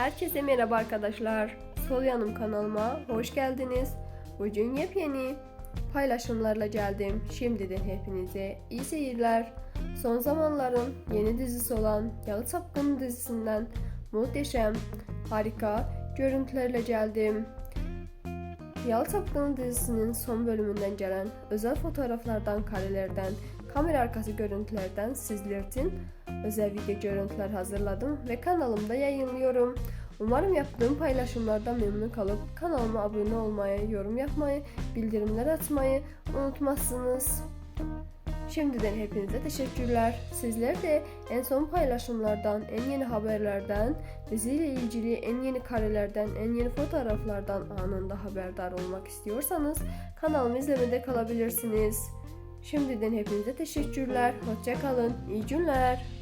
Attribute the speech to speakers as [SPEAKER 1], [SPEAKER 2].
[SPEAKER 1] Herkese merhaba arkadaşlar. Sol yanım kanalıma hoş geldiniz. Bugün yepyeni paylaşımlarla geldim. Şimdiden hepinize iyi seyirler. Son zamanların yeni dizisi olan Yalı Çapkını dizisinden muhteşem, harika görüntülerle geldim. Yalı Çapkını dizisinin son bölümünden gelen özel fotoğraflardan, karelerden, kamera arkası görüntülerden sizler için özel video görüntüler hazırladım ve kanalımda yayınlıyorum. Umarım yaptığım paylaşımlardan memnun kalıp kanalıma abone olmayı, yorum yapmayı, bildirimler açmayı unutmazsınız. Şimdiden hepinize teşekkürler. Sizler de en son paylaşımlardan, en yeni haberlerden, diziyle ilgili en yeni karelerden, en yeni fotoğraflardan anında haberdar olmak istiyorsanız kanalımı izlemede kalabilirsiniz. Şimdiden hepinize teşekkürler. Hoşça kalın. İyi günler.